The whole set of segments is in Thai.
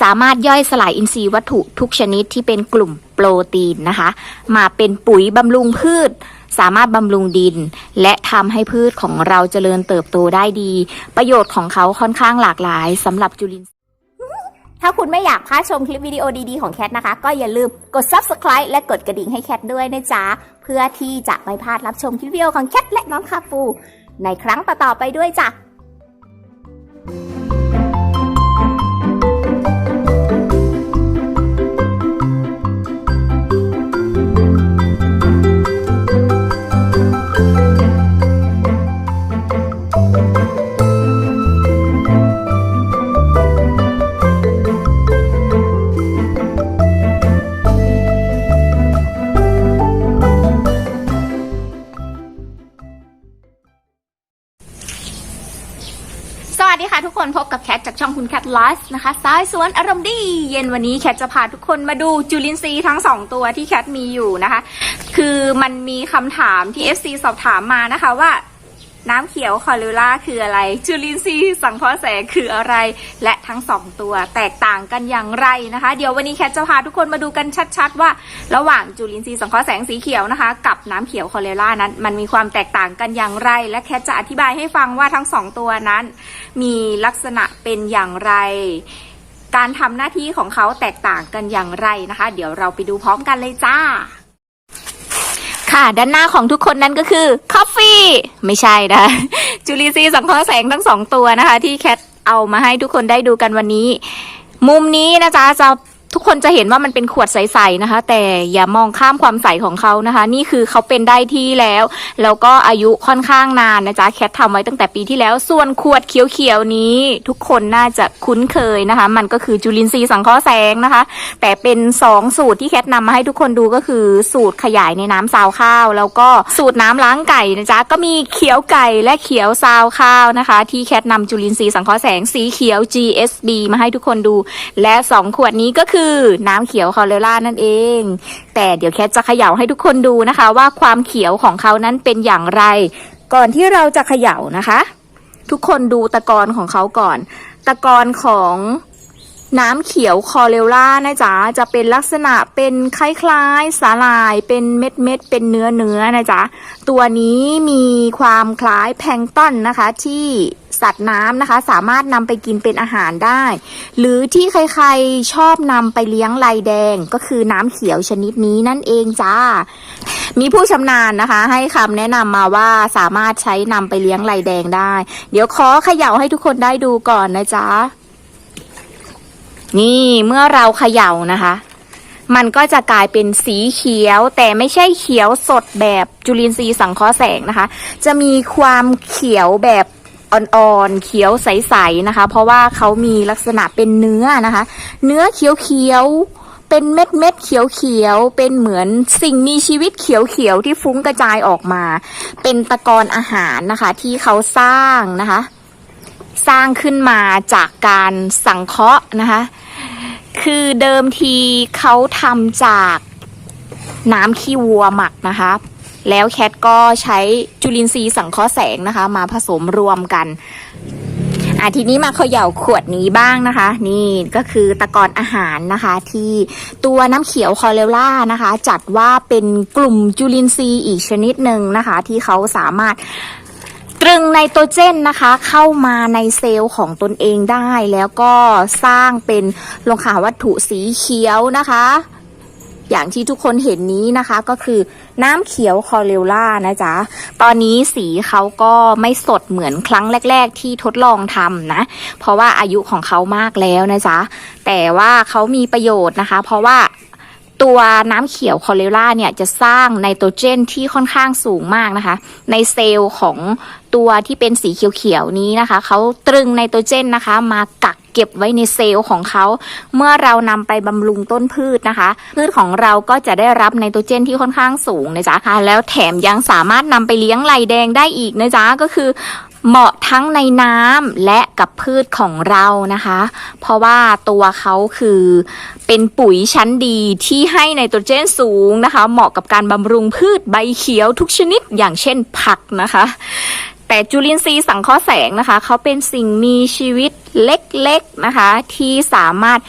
สามารถย่อยสลายอินทรีย์วัตถุทุกชนิดที่เป็นกลุ่มโปรตีนนะคะ มาเป็นปุ๋ยบำรุงพืช สามารถบำรุงดิน และทำให้พืชของเราเจริญเติบโตได้ดี ประโยชน์ของเขาค่อนข้างหลากหลายสำหรับจุลินทรีย์ถ้าคุณไม่อยากพลาดชมคลิปวิดีโอดีๆของแคทนะคะ ก็อย่าลืมกด subscribe และกดกระดิ่งให้แคทด้วยนะจ๊ะ เพื่อที่จะไม่พลาดรับชมคลิปวิดีโอของแคทและน้องคาปู ในครั้งต่อๆไปด้วยจ้ะ ดีค่ะทุกคนพบกับแคทจากช่องคุณแคทไลฟ์นะคะสายสวนอารมณ์ดี เย็นวันนี้แคทจะพาทุกคนมาดูจุลินทรีย์ทั้งสองตัวที่แคทมีอยู่นะคะ คือมันมีคำถามที่ FC สอบถามมานะคะว่า น้ำเขียวคอเลล่าคืออะไร จุลินทรีย์สังเคราะห์แสงคืออะไร และทั้งสองตัวแตกต่างกันอย่างไรนะคะ เดี๋ยววันนี้แคทจะพาทุกคนมาดูกันชัด ๆ ว่า ระหว่างจุลินทรีย์สังเคราะห์แสงสีเขียวนะคะ กับน้ำเขียวคอเลล่านั้น มันมีความแตกต่างกันอย่างไร และแคทจะอธิบายให้ฟังว่าทั้งสองตัวนั้น มีลักษณะเป็นอย่างไร การทำหน้าที่ของเขาแตกต่างกันอย่างไรนะคะ เดี๋ยวเราไปดูพร้อมกันเลยจ้า ค่ะ ด้านหน้าของทุกคนนั้นก็คือคอฟฟี่ไม่ใช่นะ จุลินทรีย์สังเคราะห์แสงทั้งสองตัวนะคะ ที่แคทเอามาให้ทุกคนได้ดูกันวันนี้ มุมนี้นะจ๊ะจะ ทุกคนจะเห็นว่ามันเป็นขวดใสๆนะคะ แต่อย่ามองข้ามความใสของเขานะคะ นี่คือเขาเป็นได้ที่แล้ว แล้วก็อายุค่อนข้างนานนะจ๊ะแคททำไว้ตั้งแต่ปีที่แล้ว ส่วนขวดเขียวๆนี้ ทุกคนน่าจะคุ้นเคยนะคะ มันก็คือจุลินทรีย์สังเคราะห์แสงนะคะ แต่เป็นสองสูตรที่แคทนำมาให้ทุกคนดูก็คือสูตรขยายในน้ำซาวข้าว แล้วก็สูตรน้ำล้างไก่นะจ๊ะก็มีเขียวไก่และเขียวซาวข้าวนะคะ ที่แคทนำจุลินทรีย์สังเคราะห์แสงสีเขียว GSB มาให้ทุกคนดู และสองขวดนี้ก็คือน้ำเขียวคอเลล่านั่นเอง แต่เดี๋ยวแคทจะเขย่าให้ทุกคนดูนะคะ ว่าความเขียวของเขานั้นเป็นอย่างไร ก่อนที่เราจะเขย่านะคะ ทุกคนดูตะกอนของเขาก่อน ตะกอนของน้ำเขียวคอเรลล่านะจ๊ะจะเป็นลักษณะเป็นคล้ายๆสาหร่าย เป็นเม็ดเม็ดเป็นเนื้อเนื้อนะจ๊ะตัวนี้มีความคล้ายแพลงต้นนะคะที่ สัตว์น้ำนะคะ สามารถนำไปกินเป็นอาหารได้ หรือที่ใครๆชอบนำไปเลี้ยงลายแดงก็คือน้ำเขียวชนิดนี้นั่นเองจ้ามีผู้ชำนาญนะคะ ให้คำแนะนำมาว่าสามารถใช้นำไปเลี้ยงลายแดงได้ เดี๋ยวขอเขย่าให้ทุกคนได้ดูก่อนนะจ๊ะนี่เมื่อเราเขย่านะคะ มันก็จะกลายเป็นสีเขียว แต่ไม่ใช่เขียวสดแบบจุลินทรีย์สังเคราะห์แสงนะคะ จะมีความเขียวแบบ อ่อนๆเขียวใสๆนะคะ เพราะว่าเขามีลักษณะเป็นเนื้อนะคะ เนื้อเขียวๆเป็นเม็ดเม็ดๆเขียวๆเป็นเหมือนสิ่งมีชีวิตเขียวๆที่ฟุ้งกระจายออกมา เป็นตะกอนอาหารนะคะ ที่เขาสร้างนะคะ สร้างขึ้นมาจากการสังเคราะห์นะคะ คือเดิมทีเขาทำจากน้ำขี้วัวหมักนะคะ แล้วแคทก็ใช้จุลินทรีย์สังเคราะห์แสงนะคะ มาผสมรวมกันอะทีนี้มาเขย่าขวดนี้บ้างนะคะ นี่ก็คือตะกอนอาหารนะคะ ที่ตัวน้ำเขียวคอเรลล่านะคะ จัดว่าเป็นกลุ่มจุลินทรีย์อีกชนิดหนึ่งนะคะ ที่เขาสามารถตรึงไนโตรเจนนะคะ เข้ามาในเซลล์ของตนเองได้ แล้วก็สร้างเป็นโลหะวัตถุสีเขียวนะคะ อย่างที่ทุกคนเห็นนี้นะคะ ก็คือน้ำเขียวคอเรลล่านะจ๊ะ ตอนนี้สีเขาก็ไม่สดเหมือนครั้งแรก ๆ ที่ทดลองทำนะ เพราะว่าอายุของเขามากแล้วนะจ๊ะ แต่ว่าเขามีประโยชน์นะคะ เพราะว่าตัวน้ำเขียวคอเรลล่าเนี่ยจะสร้างไนโตรเจนที่ค่อนข้างสูงมากนะคะ ในเซลล์ของตัวที่เป็นสีเขียวๆนี้นะคะ เขาตรึงไนโตรเจนนะคะ มากักเก็บไว้ในเซลล์ของเขา เมื่อเรานำไปบำรุงต้นพืชนะคะ พืชของเราก็จะได้รับไนโตรเจนที่ค่อนข้างสูงนะจ๊ะค่ะแล้วแถมยังสามารถนำไปเลี้ยงไหลแดงได้อีกนะจ๊ะก็คือเหมาะทั้งในน้ำและกับพืชของเรานะคะ เพราะว่าตัวเขาคือเป็นปุ๋ยชั้นดีที่ให้ไนโตรเจนสูงนะคะ เหมาะกับการบำรุงพืชใบเขียวทุกชนิดอย่างเช่นผักนะคะ แต่จุลินทรีย์สังเคราะห์แสงนะคะ เขาเป็นสิ่งมีชีวิตเล็กๆนะคะ ที่สามารถ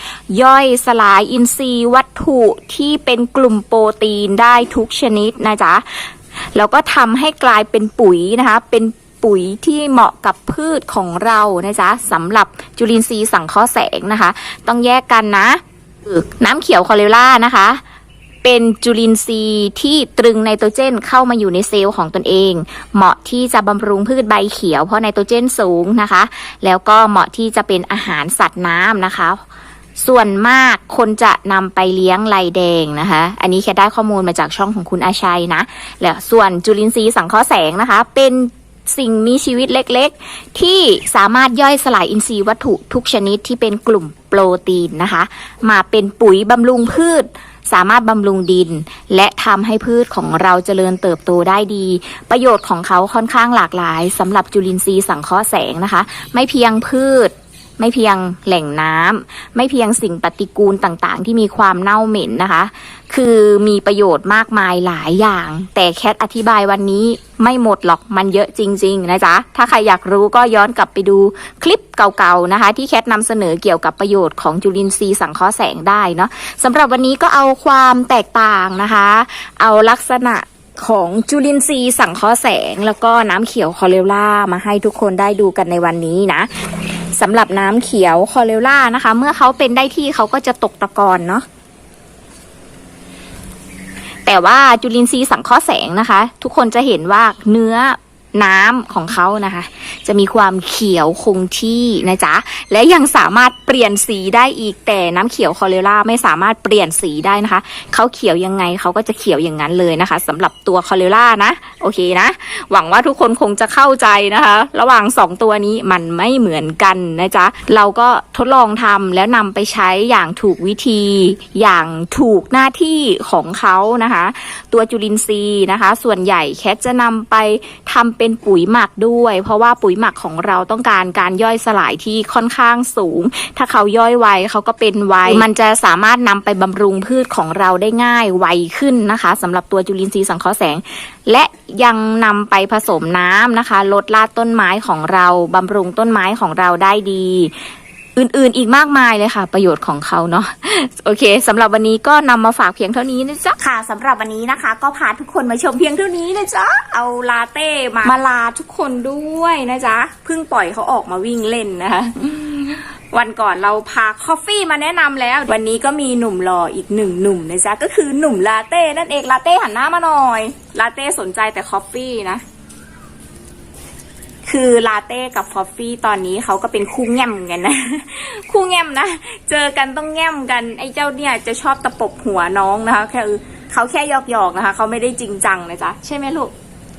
ย่อยสลายอินทรีย์วัตถุที่เป็นกลุ่มโปรตีนได้ทุกชนิดนะจ๊ะแล้วก็ทำให้กลายเป็นปุ๋ยนะคะ เป็นปุ๋ยที่เหมาะกับพืชของเรานะจ๊ะสำหรับจุลินทรีย์สังเคราะห์แสงนะคะ ต้องแยกกันนะน้ำเขียวคอเลรานะคะ เป็นจุลินทรีย์ที่ตรึงไนโตรเจนเข้ามาอยู่ในเซลล์ของตนเอง เหมาะที่จะบำรุงพืชใบเขียวเพราะไนโตรเจนสูงนะคะ แล้วก็เหมาะที่จะเป็นอาหารสัตว์น้ำนะคะ ส่วนมากคนจะนำไปเลี้ยงลายแดงนะคะ อันนี้แค่ได้ข้อมูลมาจากช่องของคุณอาชัยนะ แล้วส่วนจุลินทรีย์สังเคราะห์แสงนะคะ เป็นสิ่งมีชีวิตเล็กๆ ที่สามารถย่อยสลายอินทรีย์วัตถุทุกชนิดที่เป็นกลุ่มโปรตีนนะคะ มาเป็นปุ๋ยบำรุงพืช สามารถบำรุงดิน และทำให้พืชของเราเจริญเติบโตได้ดี ประโยชน์ของเขาค่อนข้างหลากหลายสำหรับจุลินทรีย์สังเคราะห์แสงนะคะ ไม่เพียงพืช ไม่เพียงแหล่งน้ำไม่เพียงสิ่งปฏิกูลต่างๆ ที่มีความเน่าเหม็นนะคะ คือมีประโยชน์มากมายหลายอย่าง แต่แคทอธิบายวันนี้ไม่หมดหรอกมันเยอะจริง ๆ นะจ๊ะ ถ้าใครอยากรู้ก็ย้อนกลับไปดูคลิปเก่าๆนะคะ ที่แคทนำเสนอเกี่ยวกับประโยชน์ของจุลินทรีย์สังเคราะห์แสงได้เนาะสำหรับวันนี้ก็เอาความแตกต่างนะคะ เอาลักษณะของจุลินทรีย์สังเคราะห์แสง แล้วก็น้ำเขียวคอเรลล่ามาให้ทุกคนได้ดูกันในวันนี้นะ สำหรับน้ำเขียวคอเรลล่านะคะ เมื่อเขาเป็นได้ที่เขาก็จะตกตะกอนเนาะแต่ว่าจุลินทรีย์สังเคราะห์แสงนะคะ ทุกคนจะเห็นว่าเนื้อ น้ำของเขานะคะ จะมีความเขียวคงที่นะจ๊ะ และยังสามารถเปลี่ยนสีได้อีกแต่น้ำเขียวคอเรล่าไม่สามารถเปลี่ยนสีได้นะคะเขาเขียวยังไงเขาก็จะเขียวอย่างนั้นเลยนะคะสำหรับตัวคอเรล่านะโอเคนะ หวังว่าทุกคนคงจะเข้าใจนะคะ ระหว่างสองตัวนี้มันไม่เหมือนกันนะจ๊ะ เราก็ทดลองทำแล้วนำไปใช้อย่างถูกวิธี อย่างถูกหน้าที่ของเขานะคะ ตัวจุลินทรีย์นะคะ ส่วนใหญ่แคทจะนำไปทำเป็นปุ๋ยหมักด้วย เพราะว่าปุ๋ยหมักของเราต้องการการย่อยสลายที่ค่อนข้างสูง ถ้าเขาย่อยไวเขาก็เป็นไวมันจะสามารถนำไปบำรุงพืชของเราได้ง่ายไวขึ้นนะคะสำหรับตัวจุลินทรีย์สังเคราะห์แสง และยังนำไปผสมน้ำนะคะ ลดลาดต้นไม้ของเราบำรุงต้นไม้ของเราได้ดี อื่นๆอีกมากมายเลยค่ะ ประโยชน์ของเขาเนาะโอเคสำหรับวันนี้ก็นำมาฝากเพียงเท่านี้นะจ๊ะค่ะสำหรับวันนี้นะคะ ก็พาทุกคนมาชมเพียงเท่านี้นะจ๊ะเอาลาเต้มามาลาทุกคนด้วยนะจ๊ะเพิ่งปล่อยเขาออกมาวิ่งเล่นนะคะวันก่อนเราพาคอฟฟี่มาแนะนำแล้ว วันนี้ก็มีหนุ่มหล่ออีกหนึ่งหนุ่มนะจ๊ะก็คือหนุ่มลาเต้นั่นเองลาเต้หันหน้ามาหน่อยลาเต้สนใจแต่คอฟฟี่นะ คือลาเต้กับฟอฟฟี่ตอนนี้เขาก็เป็นคู่แง่มกันนะ คู่แง่มนะ เจอกันต้องแง่มกันไอ้เจ้าเนี่ยจะชอบตะปบหัวน้องนะคะแค่เขาแค่หยอกหยอกๆนะคะเขาไม่ได้จริงจังนะจ๊ะใช่ไหมลูก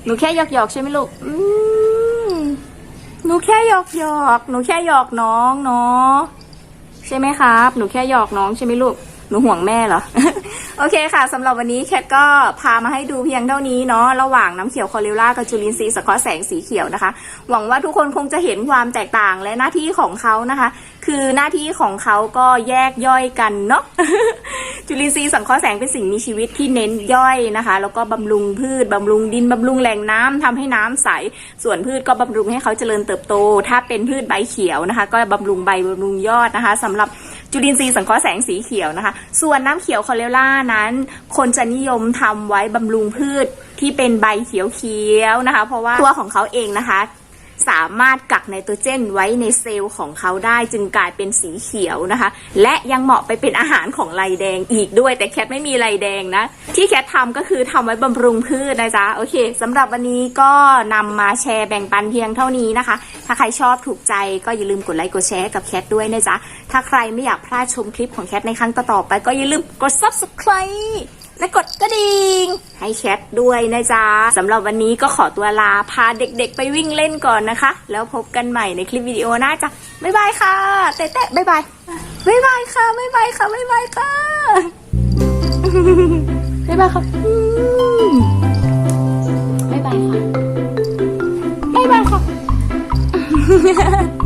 หนูแค่หยอกหยอกๆใช่ไหมลูกอืมหนูแค่หยอกหยอกๆหนูแค่หยอกน้องเนาะใช่ไหมครับ หนูแค่หยอกน้องใช่ไหมลูกหนูห่วงแม่เหรอ โอเคค่ะสำหรับวันนี้แคทก็พามาให้ดูเพียงเท่านี้เนาะระหว่างน้ำเขียวคอเรลล่ากับจุลินทรีย์สังเคราะห์แสงสีเขียวนะคะ หวังว่าทุกคนคงจะเห็นความแตกต่างและหน้าที่ของเขานะคะ คือหน้าที่ของเขาก็แยกย่อยกันเนาะจุลินทรีย์สังเคราะห์แสงเป็นสิ่งมีชีวิตที่เน้นย่อยนะคะ แล้วก็บำรุงพืชบำรุงดินบำรุงแหล่งน้ำทำให้น้ำใส ส่วนพืชก็บำรุงให้เขาเจริญเติบโต ถ้าเป็นพืชใบเขียวนะคะ ก็บำรุงใบบำรุงยอดนะคะสำหรับ จุลินทรีย์สังเคราะห์แสงสีเขียวนะคะ ส่วนน้ำเขียวคอเลล่านั้น คนจะนิยมทำไว้บำรุงพืชที่เป็นใบเขียวๆนะคะ เพราะว่าตัวของเขาเองนะคะ สามารถกักไนโตรเจนไว้ในเซลล์ของเขาได้จึงกลายเป็นสีเขียวนะคะ และยังเหมาะไปเป็นอาหารของไรแดงอีกด้วย แต่แคทไม่มีไรแดงนะ ที่แคททำก็คือทำไว้บำรุงพืชนะจ๊ะโอเคสำหรับวันนี้ก็นำมาแชร์แบ่งปันเพียงเท่านี้นะคะ ถ้าใครชอบถูกใจก็อย่าลืมกดไลค์กดแชร์กับแคทด้วยนะจ๊ะถ้าใครไม่อยากพลาดชมคลิปของแคทในครั้งต่อๆไปก็อย่าลืมกด subscribe และกดกระดิ่งให้แชทด้วยนะจ๊ะสำหรับวันนี้ก็ขอตัวลาพาเด็กๆ ไปวิ่งเล่นก่อนนะคะ แล้วพบกันใหม่ในคลิปวิดีโอหน้าจ้ะบ๊ายบายค่ะเต้เต้บ๊ายบายบ๊ายบายค่ะบ๊ายบายค่ะบ๊ายบายค่ะบ๊ายบายค่ะบ๊ายบายค่ะบ๊ายบายค่ะ